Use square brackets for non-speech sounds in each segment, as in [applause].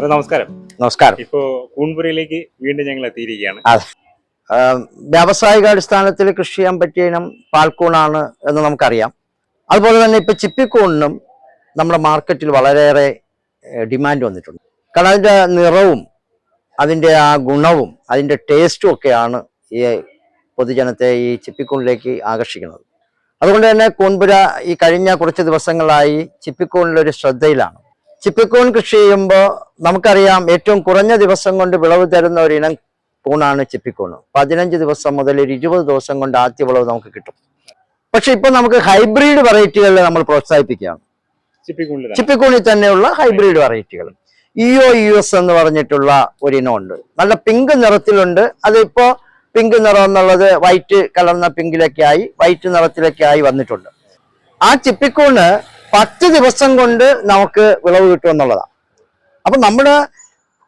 സാറേ നമസ്കാരം. നമസ്കാരം. ഇപ്പോ കൂൺപുരയിലേക്ക് വീണ്ടും ഞങ്ങൾ എത്തിയിരിക്കുകയാണ്. വ്യാവസായിക അടിസ്ഥാനത്തിൽ കൃഷി ചെയ്യാൻ പറ്റിയ ഇനം പാൽക്കൂണാണ് എന്ന് നമുക്കറിയാം. അതുപോലെ തന്നെ ഇപ്പൊ ചിപ്പിക്കൂണിനും നമ്മുടെ മാർക്കറ്റിൽ വളരെയേറെ ഡിമാൻഡ് വന്നിട്ടുണ്ട്. കാരണം അതിന്റെ നിറവും അതിന്റെ ആ ഗുണവും അതിന്റെ ടേസ്റ്റും ഒക്കെയാണ് ഈ പൊതുജനത്തെ ഈ ചിപ്പിക്കൂണിലേക്ക് ആകർഷിക്കുന്നത്. അതുകൊണ്ട് തന്നെ കൂൺപുര ഈ കഴിഞ്ഞ കുറച്ച് ദിവസങ്ങളായി ചിപ്പിക്കൂണിലൊരു ശ്രദ്ധയിലാണ്. ചിപ്പിക്കൂൺ കൃഷി ചെയ്യുമ്പോൾ നമുക്കറിയാം ഏറ്റവും കുറഞ്ഞ ദിവസം കൊണ്ട് വിളവ് തരുന്ന ഒരു ഇനം കൂണാണ് ചിപ്പിക്കൂണ്. പതിനഞ്ച് ദിവസം മുതൽ ഒരു ഇരുപത് ദിവസം കൊണ്ട് ആദ്യ വിളവ് നമുക്ക് കിട്ടും. പക്ഷെ ഇപ്പൊ നമുക്ക് ഹൈബ്രിഡ് വെറൈറ്റികളിൽ നമ്മൾ പ്രോത്സാഹിപ്പിക്കുകയാണ്. ചിപ്പിക്കൂണിൽ തന്നെയുള്ള ഹൈബ്രിഡ് വെറൈറ്റികൾ. ഇഒ യു എസ് എന്ന് പറഞ്ഞിട്ടുള്ള ഒരു ഇനം ഉണ്ട്. നല്ല പിങ്ക് നിറത്തിലുണ്ട്. അതിപ്പോ പിങ്ക് നിറം എന്നുള്ളത് വൈറ്റ് കലർന്ന പിങ്കിലൊക്കെ ആയി വൈറ്റ് നിറത്തിലൊക്കെ ആയി വന്നിട്ടുണ്ട്. ആ ചിപ്പിക്കൂണ് പത്ത് ദിവസം കൊണ്ട് നമുക്ക് വിളവ് കിട്ടും എന്നുള്ളതാണ്. അപ്പൊ നമ്മുടെ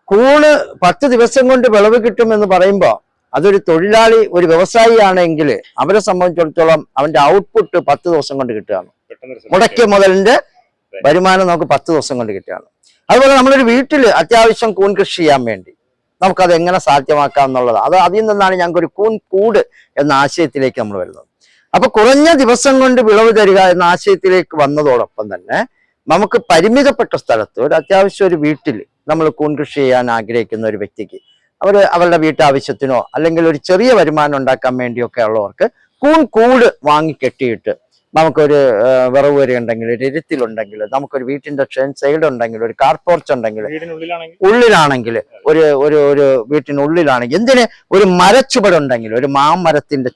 കൂണ് പത്ത് ദിവസം കൊണ്ട് വിളവ് കിട്ടുമെന്ന് പറയുമ്പോൾ അതൊരു തൊഴിലാളി ഒരു വ്യവസായി ആണെങ്കിൽ അവരെ സംബന്ധിച്ചിടത്തോളം അവന്റെ ഔട്ട്പുട്ട് പത്ത് ദിവസം കൊണ്ട് കിട്ടുകയാണ്. മുടക്കിയ മുതലിന്റെ വരുമാനം നമുക്ക് പത്ത് ദിവസം കൊണ്ട് കിട്ടുകയാണ്. അതുപോലെ നമ്മളൊരു വീട്ടിൽ അത്യാവശ്യം കൂൺ കൃഷി ചെയ്യാൻ വേണ്ടി നമുക്കത് എങ്ങനെ സാധ്യമാക്കാം എന്നുള്ളത്. അത് അതിൽ നിന്നാണ് ഞങ്ങൾക്ക് ഒരു കൂൺ കൂട് എന്ന ആശയത്തിലേക്ക് നമ്മൾ വരുന്നത്. അപ്പൊ കുറഞ്ഞ ദിവസം കൊണ്ട് വിളവ് തരിക എന്ന ആശയത്തിലേക്ക് വന്നതോടൊപ്പം തന്നെ നമുക്ക് പരിമിതപ്പെട്ട സ്ഥലത്ത് ഒരു അത്യാവശ്യം ഒരു വീട്ടിൽ നമ്മൾ കൂൺ കൃഷി ചെയ്യാൻ ആഗ്രഹിക്കുന്ന ഒരു വ്യക്തിക്ക് അവർ അവരുടെ വീട്ടാവശ്യത്തിനോ അല്ലെങ്കിൽ ഒരു ചെറിയ വരുമാനം ഉണ്ടാക്കാൻ വേണ്ടിയൊക്കെ ഉള്ളവർക്ക് കൂൺ കൂട് വാങ്ങിക്കെട്ടിയിട്ട് നമുക്കൊരു വിറവ് വരെ ഉണ്ടെങ്കിൽ ഒരു ഇരുത്തിലുണ്ടെങ്കിൽ നമുക്കൊരു വീട്ടിന്റെ സൈഡ് ഉണ്ടെങ്കിൽ ഒരു കാർ പോർച്ച് ഉണ്ടെങ്കിൽ ഉള്ളിലാണെങ്കിൽ ഒരു ഒരു ഒരു വീട്ടിനുള്ളിലാണെങ്കിൽ എന്തിന്? ഒരു മരച്ചുവടുണ്ടെങ്കിൽ ഒരു മാമരത്തിന്റെ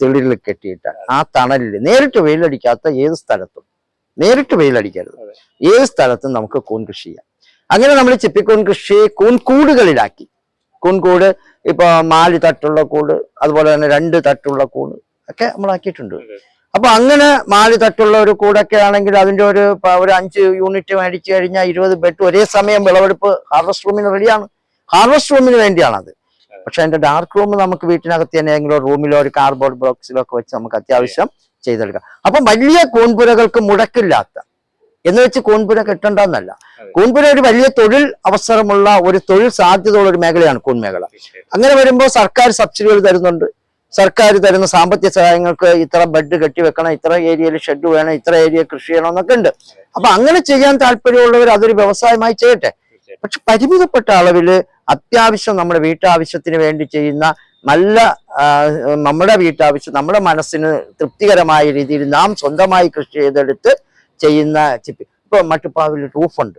തെളിരിൽ കെട്ടിയിട്ട് ആ തണലിൽ നേരിട്ട് വെയിലടിക്കാത്ത ഏത് സ്ഥലത്തും നേരിട്ട് വെയിലടിക്കരുത്. ഏത് സ്ഥലത്തും നമുക്ക് കൂൺ കൃഷി ചെയ്യാം. അങ്ങനെ നമ്മൾ ചിപ്പിക്കൂൺ കൃഷി കൂൺകൂടുകളിലാക്കി. കൂൺകൂട് ഇപ്പൊ നാല് തട്ടുള്ള കൂട് അതുപോലെ തന്നെ രണ്ട് തട്ടുള്ള കൂട് ഒക്കെ നമ്മൾ ആക്കിയിട്ടുണ്ട് അപ്പൊ അങ്ങനെ നാല് തട്ടുള്ള ഒരു കൂടൊക്കെ ആണെങ്കിൽ അതിന്റെ ഒരു ഒരു അഞ്ച് യൂണിറ്റ് മേടിച്ചു കഴിഞ്ഞാൽ ഇരുപത് ബെഡ് ഒരേ സമയം വിളവെടുപ്പ് ഹാർവസ്റ്റ് റൂമിന് റെഡിയാണ്. ഹാർവസ്റ്റ് റൂമിന് വേണ്ടിയാണത്. പക്ഷെ അതിന്റെ ഡാർക്ക് റൂം നമുക്ക് വീട്ടിനകത്ത് തന്നെ ഏതെങ്കിലും റൂമിലോ ഒരു കാർഡ്ബോർഡ് ബോക്സിലോ ഒക്കെ വെച്ച് നമുക്ക് അത്യാവശ്യം ചെയ്തെടുക്കാം. അപ്പം വലിയ കൂൺപുരകൾക്ക് മുടക്കില്ലാത്ത എന്ന് വെച്ച് കൂൺപുര കെട്ടണ്ടെന്നല്ല. കൂൺപുര ഒരു വലിയ തൊഴിൽ അവസരമുള്ള ഒരു തൊഴിൽ സാധ്യതയുള്ള ഒരു മേഖലയാണ് കൂൺ മേഖല അങ്ങനെ വരുമ്പോൾ സർക്കാർ സബ്സിഡികൾ തരുന്നുണ്ട്. സർക്കാർ തരുന്ന സാമ്പത്തിക സഹായങ്ങൾക്ക് ഇത്ര ബെഡ് കെട്ടിവെക്കണം ഇത്ര ഏരിയയിൽ ഷെഡ് വേണം ഇത്ര ഏരിയ കൃഷി ചെയ്യണം എന്നൊക്കെ ഉണ്ട്. അപ്പൊ അങ്ങനെ ചെയ്യാൻ താല്പര്യമുള്ളവർ അതൊരു വ്യവസായമായി ചെയ്യട്ടെ. പക്ഷെ പരിമിതപ്പെട്ട അളവിൽ അത്യാവശ്യം നമ്മുടെ വീട്ടാവശ്യത്തിന് വേണ്ടി ചെയ്യുന്ന നല്ല നമ്മുടെ വീട്ടാവശ്യം നമ്മുടെ മനസ്സിന് തൃപ്തികരമായ രീതിയിൽ നാം സ്വന്തമായി കൃഷി ചെയ്തെടുത്ത് ചെയ്യുന്ന ചിപ്പി. ഇപ്പൊ മട്ടുപ്പാവിൽ റൂഫുണ്ട്.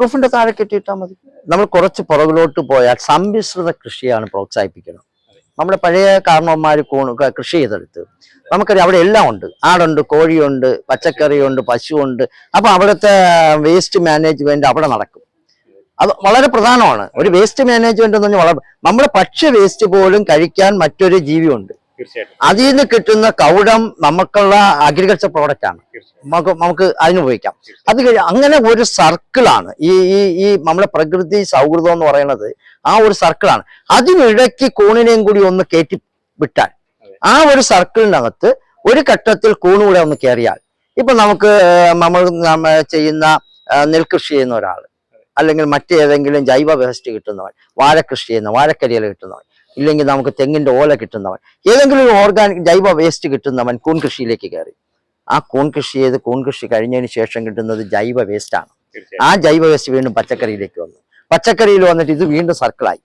റൂഫിന്റെ താഴെ കെട്ടിയിട്ടാൽ മതി. നമ്മൾ കുറച്ച് പുറകിലോട്ട് പോയാൽ സമ്മിശ്രിത കൃഷിയാണ് പ്രോത്സാഹിപ്പിക്കുന്നത്. നമ്മുടെ പഴയ കാരണവന്മാർ കൃഷി ചെയ്തെടുത്ത്. നമുക്കറിയാം അവിടെ എല്ലാം ഉണ്ട്. ആടുണ്ട് കോഴിയുണ്ട് പച്ചക്കറിയുണ്ട് പശുവുണ്ട്. അപ്പൊ അവിടുത്തെ വേസ്റ്റ് മാനേജ്മെന്റ് അവിടെ നടക്കും. അത് വളരെ പ്രധാനമാണ്. ഒരു വേസ്റ്റ് മാനേജ്മെന്റ് എന്ന് പറഞ്ഞാൽ വളരെ നമ്മുടെ പക്ഷി വേസ്റ്റ് പോലും കഴിക്കാൻ മറ്റൊരു ജീവിയുണ്ട്. അതിൽ നിന്ന് കിട്ടുന്ന കൗടം നമുക്കുള്ള അഗ്രികൾച്ചർ പ്രോഡക്റ്റ് ആണ്. നമുക്ക് നമുക്ക് അതിന് ഉപയോഗിക്കാം. അത് കഴിഞ്ഞ് അങ്ങനെ ഒരു സർക്കിളാണ് ഈ ഈ ഈ നമ്മുടെ പ്രകൃതി സൗഹൃദം എന്ന് പറയുന്നത് ആ ഒരു സർക്കിളാണ് അതിനിടയ്ക്ക് കൂണിനെയും കൂടി ഒന്ന് കയറ്റി വിട്ടാൽ ആ ഒരു സർക്കിളിനകത്ത് ഒരു ഘട്ടത്തിൽ കൂണുകൂടെ ഒന്ന് കയറിയാൽ ഇപ്പൊ നമുക്ക് നമ്മൾ ചെയ്യുന്ന നെൽകൃഷി ചെയ്യുന്ന ഒരാൾ അല്ലെങ്കിൽ മറ്റേതെങ്കിലും ജൈവ വേസ്റ്റ് കിട്ടുന്നവൻ വാഴക്കൃഷി ചെയ്യുന്ന വാഴക്കരിയൽ കിട്ടുന്നവൻ ഇല്ലെങ്കിൽ നമുക്ക് തെങ്ങിന്റെ ഓല കിട്ടുന്നവൻ ഏതെങ്കിലും ഒരു ഓർഗാനിക് ജൈവ വേസ്റ്റ് കിട്ടുന്നവൻ കൂൺ കൃഷിയിലേക്ക് കയറി. ആ കൂൺ കൃഷി ചെയ്ത് കൂൺ കൃഷി കഴിഞ്ഞതിന് ശേഷം കിട്ടുന്നത് ജൈവ വേസ്റ്റ് ആണ്. ആ ജൈവ വേസ്റ്റ് വീണ്ടും പച്ചക്കറിയിലേക്ക് വന്നു. പച്ചക്കറിയിൽ വന്നിട്ട് ഇത് വീണ്ടും സർക്കിളായി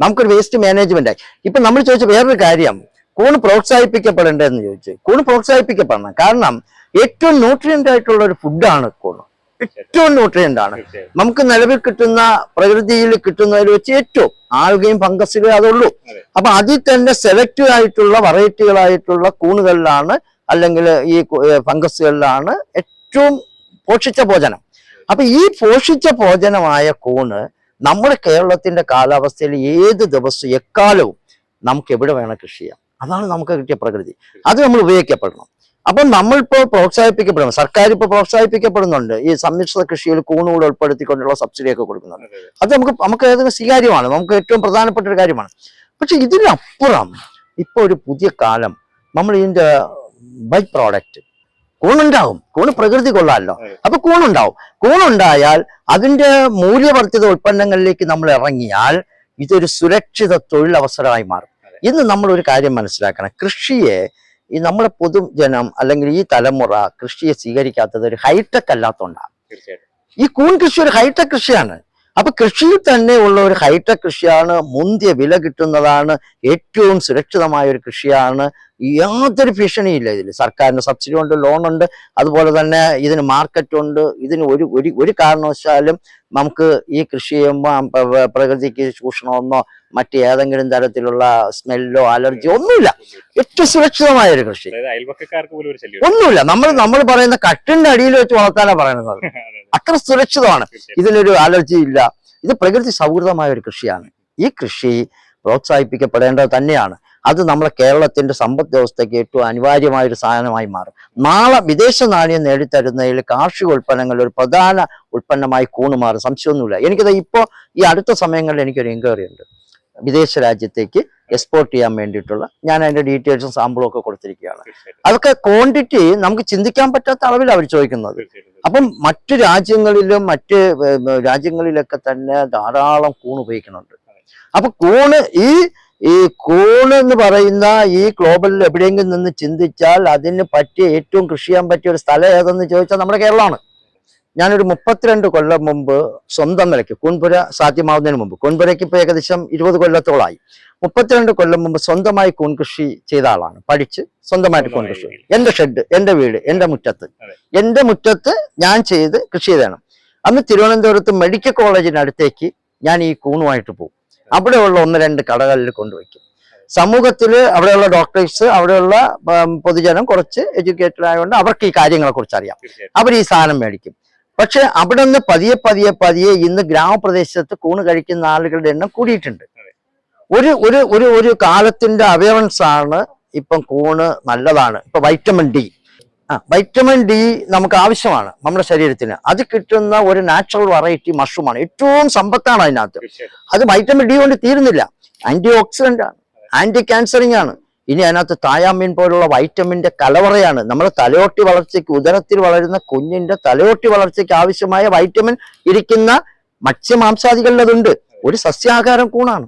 നമുക്കൊരു വേസ്റ്റ് മാനേജ്മെന്റ് ആയി. ഇപ്പൊ നമ്മൾ ചോദിച്ച വേറൊരു കാര്യം കൂണ് പ്രോത്സാഹിപ്പിക്കപ്പെടേണ്ടതെന്ന് ചോദിച്ചു. കൂണ് പ്രോത്സാഹിപ്പിക്കപ്പെടണം. കാരണം ഏറ്റവും ന്യൂട്രിയന്റ് ആയിട്ടുള്ള ഒരു ഫുഡാണ് കൂണ് ഏറ്റവും ന്യൂട്രിയന്റ് ആണ്. നമുക്ക് നിലവിൽ കിട്ടുന്ന പ്രകൃതിയിൽ കിട്ടുന്നതിൽ വെച്ച് ഏറ്റവും ആൽഗയും ഫംഗസിലും അതുള്ളൂ. അതെ. അപ്പൊ അതിൽ തന്നെ സെലക്റ്റീവ് ആയിട്ടുള്ള വെറൈറ്റികളായിട്ടുള്ള കൂണുകളിലാണ് അല്ലെങ്കിൽ ഈ ഫംഗസുകളിലാണ് ഏറ്റവും പോഷിച്ച ഭോജനം. അപ്പൊ ഈ പോഷിച്ച ഭോജനമായ കൂണ് നമ്മുടെ കേരളത്തിന്റെ കാലാവസ്ഥയിൽ ഏത് ദിവസവും എക്കാലവും നമുക്ക് എവിടെ വേണം കൃഷി ചെയ്യാം. അതാണ് നമുക്ക് കിട്ടിയ പ്രകൃതി. അത് നമ്മൾ ഉപയോഗിക്കപ്പെടണം. അപ്പം നമ്മളിപ്പോ പ്രോത്സാഹിപ്പിക്കപ്പെടുന്നു. സർക്കാർ ഇപ്പൊ പ്രോത്സാഹിപ്പിക്കപ്പെടുന്നുണ്ട്. ഈ സമ്മിശ്ര കൃഷിയിൽ കൂണുകൂടെ ഉൾപ്പെടുത്തിക്കൊണ്ടുള്ള സബ്സിഡി ഒക്കെ കൊടുക്കുന്നുണ്ട്. അതെ, നമുക്ക് നമുക്ക് ഏതെങ്കിലും സ്വീകാര്യമാണ്. നമുക്ക് ഏറ്റവും പ്രധാനപ്പെട്ട ഒരു കാര്യമാണ്. പക്ഷെ ഇതിനപ്പുറം ഇപ്പൊ ഒരു പുതിയ കാലം നമ്മൾ ഇതിന്റെ ബൈ പ്രോഡക്റ്റ് കൂണുണ്ടാവും. കൂണ് പ്രകൃതി കൊള്ളാമല്ലോ. അപ്പൊ കൂണുണ്ടാവും. കൂണുണ്ടായാൽ അതിന്റെ മൂല്യവർദ്ധിത ഉൽപ്പന്നങ്ങളിലേക്ക് നമ്മൾ ഇറങ്ങിയാൽ ഇതൊരു സുരക്ഷിത തൊഴിലവസരമായി മാറും. ഇന്ന് നമ്മൾ ഒരു കാര്യം മനസ്സിലാക്കണം. കൃഷിയെ ഈ നമ്മുടെ പൊതുജനം അല്ലെങ്കിൽ ഈ തലമുറ കൃഷിയെ സ്വീകരിക്കാത്തത് ഒരു ഹൈടെക് അല്ലാത്തതുകൊണ്ടാണ് ഈ കൂൺ കൃഷി ഒരു ഹൈടെക് കൃഷിയാണ്. അപ്പൊ കൃഷിയിൽ തന്നെ ഉള്ള ഒരു ഹൈടെക് കൃഷിയാണ് മുന്തിയ വില കിട്ടുന്നതാണ് ഏറ്റവും സുരക്ഷിതമായ ഒരു കൃഷിയാണ് യാതൊരു ഭീഷണിയില്ല ഇതിൽ സർക്കാരിന്റെ സബ്സിഡി ഉണ്ട് ലോണുണ്ട് അതുപോലെ തന്നെ ഇതിന് മാർക്കറ്റ് ഉണ്ട്. ഇതിന് ഒരു ഒരു ഒരു കാരണവശാലും നമുക്ക് ഈ കൃഷി ചെയ്യുമ്പോൾ പ്രകൃതിക്ക് ചൂഷണമൊന്നോ മറ്റ് ഏതെങ്കിലും തരത്തിലുള്ള സ്മെല്ലോ അലർജിയോ ഒന്നുമില്ല. ഏറ്റവും സുരക്ഷിതമായ ഒരു കൃഷി ഒന്നുമില്ല. നമ്മൾ നമ്മൾ പറയുന്ന കട്ടിന്റെ അടിയിൽ വെച്ച് വളർത്താനാണ് പറയുന്നത്. [laughs] അത്ര സുരക്ഷിതമാണ്. ഇതിനൊരു അലർജി ഇല്ല. ഇത് പ്രകൃതി സൗഹൃദമായ ഒരു കൃഷിയാണ്. ഈ കൃഷി പ്രോത്സാഹിപ്പിക്കപ്പെടേണ്ടത് തന്നെയാണ്. അത് നമ്മുടെ കേരളത്തിന്റെ സമ്പദ് വ്യവസ്ഥയ്ക്ക് ഏറ്റവും അനിവാര്യമായ ഒരു സാധനമായി മാറും. നാളെ വിദേശ നാണയം നേടിത്തരുന്നതിൽ കാർഷിക ഉൽപ്പന്നങ്ങൾ ഒരു പ്രധാന ഉൽപ്പന്നമായി കൂണ് മാറും. സംശയമൊന്നുമില്ല. എനിക്കത് ഇപ്പോൾ ഈ അടുത്ത സമയങ്ങളിൽ എനിക്കൊരു എൻക്വയറി ഉണ്ട്. വിദേശ രാജ്യത്തേക്ക് എക്സ്പോർട്ട് ചെയ്യാൻ വേണ്ടിയിട്ടുള്ള ഞാൻ അതിന്റെ ഡീറ്റെയിൽസും സാമ്പിളും ഒക്കെ കൊടുത്തിരിക്കുകയാണ്. അതൊക്കെ ക്വാണ്ടിറ്റി നമുക്ക് ചിന്തിക്കാൻ പറ്റാത്ത അളവിൽ അവർ ചോദിക്കുന്നത്. അപ്പം മറ്റു രാജ്യങ്ങളിലും മറ്റ് രാജ്യങ്ങളിലൊക്കെ തന്നെ ധാരാളം കൂൺ ഉപയോഗിക്കുന്നുണ്ട്. അപ്പൊ കൂണ് ഈ ഈ കൂണെന്ന് എന്ന് പറയുന്ന ഈ ഗ്ലോബലിൽ എവിടെയെങ്കിലും നിന്ന് ചിന്തിച്ചാൽ അതിന് പറ്റിയ ഏറ്റവും കൃഷി ചെയ്യാൻ പറ്റിയ ഒരു സ്ഥലം ഏതെന്ന് ചോദിച്ചാൽ നമ്മുടെ കേരളമാണ്. ഞാനൊരു മുപ്പത്തിരണ്ട് കൊല്ലം മുമ്പ് സ്വന്തം നിലയ്ക്ക് കൂൺപുര സാധ്യമാവുന്നതിന് മുമ്പ് കൂൺപുരയ്ക്ക് ഇപ്പോൾ ഏകദേശം ഇരുപത് കൊല്ലത്തോളായി. മുപ്പത്തിരണ്ട് കൊല്ലം മുമ്പ് സ്വന്തമായി കൂൺ കൃഷി ചെയ്ത ആളാണ്. പഠിച്ച് സ്വന്തമായിട്ട് കൂൺ കൃഷി എന്റെ ഷെഡ് എന്റെ വീട് എന്റെ മുറ്റത്ത്. എന്റെ എന്റെ മുറ്റത്ത് ഞാൻ ചെയ്ത് കൃഷി ചെയ്തതാണ്. അന്ന് തിരുവനന്തപുരത്ത് മെഡിക്കൽ കോളേജിനടുത്തേക്ക് ഞാൻ ഈ കൂണുമായിട്ട് പോകും. അവിടെയുള്ള ഒന്ന് രണ്ട് കടകളിൽ കൊണ്ടുവയ്ക്കും. സമൂഹത്തിൽ അവിടെയുള്ള ഡോക്ടേഴ്സ് അവിടെയുള്ള പൊതുജനം കുറച്ച് എഡ്യൂക്കേറ്റഡ് ആയതുകൊണ്ട് അവർക്ക് ഈ കാര്യങ്ങളെ കുറിച്ച് അറിയാം അവർ ഈ സാധനം മേടിക്കും. പക്ഷെ അവിടെ നിന്ന് പതിയെ പതിയെ പതിയെ ഇന്ന് ഗ്രാമപ്രദേശത്ത് കൂണ് കഴിക്കുന്ന ആളുകളുടെ എണ്ണം കൂടിയിട്ടുണ്ട്. ഒരു ഒരു ഒരു ഒരു കാലത്തിന്റെ അവയവൻസ് ആണ് ഇപ്പം കൂണ് നല്ലതാണ്. ഇപ്പൊ വൈറ്റമിൻ ഡി. ആ വൈറ്റമിൻ ഡി നമുക്ക് ആവശ്യമാണ് നമ്മുടെ ശരീരത്തിന്. അത് കിട്ടുന്ന ഒരു നാച്ചുറൽ വെറൈറ്റി മഷ്റൂമാണ് ഏറ്റവും സമ്പത്താണ് അതിനകത്ത്. അത് വൈറ്റമിൻ ഡി കൊണ്ട് തീരുന്നില്ല. ആന്റി ഓക്സിഡന്റ് ആണ്. ആന്റി ക്യാൻസറിങ് ആണ്. ഇനി അതിനകത്ത് തായാമീൻ പോലുള്ള വൈറ്റമിന്റെ കലവറയാണ്. നമ്മുടെ തലയോട്ടി വളർച്ചയ്ക്ക് ഉദരത്തിൽ വളരുന്ന കുഞ്ഞിന്റെ തലയോട്ടി വളർച്ചയ്ക്ക് ആവശ്യമായ വൈറ്റമിൻ ഇരിക്കുന്ന മത്സ്യമാംസാദികളിലതുണ്ട്. ഒരു സസ്യാഹാരം കൂണാണ്.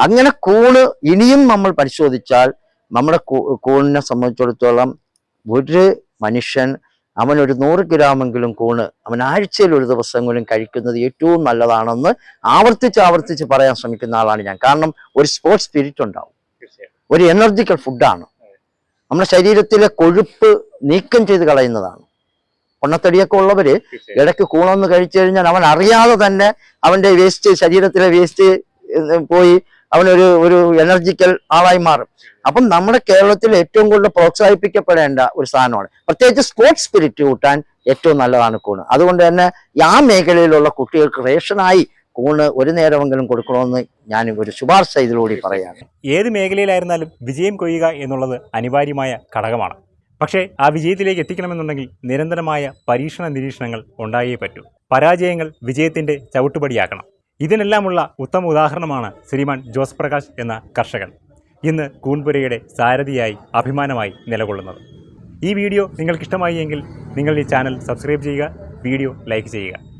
അങ്ങനെ കൂണ് ഇനിയും നമ്മൾ പരിശോധിച്ചാൽ നമ്മുടെ കൂണിനെ സംബന്ധിച്ചിടത്തോളം ഒരു മനുഷ്യൻ അവൻ ഒരു നൂറ് ഗ്രാമെങ്കിലും കൂണ് അവൻ ആഴ്ചയിൽ ഒരു ദിവസമെങ്കിലും കഴിക്കുന്നത് ഏറ്റവും നല്ലതാണെന്ന് ആവർത്തിച്ച് ആവർത്തിച്ച് പറയാൻ ശ്രമിക്കുന്ന ആളാണ് ഞാൻ. കാരണം ഒരു സ്പോർട്സ് സ്പിരിറ്റ് ഉണ്ടാവും. ഒരു എനർജിക്കൽ ഫുഡാണ് നമ്മുടെ ശരീരത്തിലെ കൊഴുപ്പ് നീക്കം ചെയ്ത് കളയുന്നതാണ്. പൊണ്ണത്തടിയൊക്കെ ഉള്ളവര് ഇടയ്ക്ക് കൂണൊന്ന് കഴിച്ചു കഴിഞ്ഞാൽ അവൻ അറിയാതെ തന്നെ അവന്റെ വേസ്റ്റ് ശരീരത്തിലെ വേസ്റ്റ് പോയി അവനൊരു ഒരു എനർജിക്കൽ ആളായി മാറും. അപ്പം നമ്മുടെ കേരളത്തിൽ ഏറ്റവും കൂടുതൽ പ്രോത്സാഹിപ്പിക്കപ്പെടേണ്ട ഒരു സാധനമാണ്. പ്രത്യേകിച്ച് സ്പോർട്സ് സ്പിരിറ്റ് കൂട്ടാൻ ഏറ്റവും നല്ലതാണ് കൂണ്. അതുകൊണ്ട് തന്നെ ആ മേഖലയിലുള്ള കുട്ടികൾക്ക് റേഷനായി കൂണ് ഒരു നേരമെങ്കിലും കൊടുക്കണമെന്ന് ഞാൻ ഒരു ശുപാർശ ഇതിലൂടെ പറയാണ് ഏത് മേഖലയിലായിരുന്നാലും വിജയം കൊയ്യുക എന്നുള്ളത് അനിവാര്യമായ ഘടകമാണ്. പക്ഷേ ആ വിജയത്തിലേക്ക് എത്തിക്കണമെന്നുണ്ടെങ്കിൽ നിരന്തരമായ പരീക്ഷണ നിരീക്ഷണങ്ങൾ ഉണ്ടായേ പറ്റൂ. പരാജയങ്ങൾ വിജയത്തിന്റെ ചവിട്ടുപടിയാക്കണം. ഇതിനെല്ലാമുള്ള ഉത്തമ ഉദാഹരണമാണ് ശ്രീമാൻ ജോസ് പ്രകാശ് എന്ന കർഷകൻ. ഇന്ന് കൂൺപുരയുടെ സാരഥിയായി അഭിമാനമായി നിലകൊള്ളുന്നത്. ഈ വീഡിയോ നിങ്ങൾക്കിഷ്ടമായി എങ്കിൽ നിങ്ങൾ ഈ ചാനൽ സബ്സ്ക്രൈബ് ചെയ്യുക വീഡിയോ ലൈക്ക് ചെയ്യുക.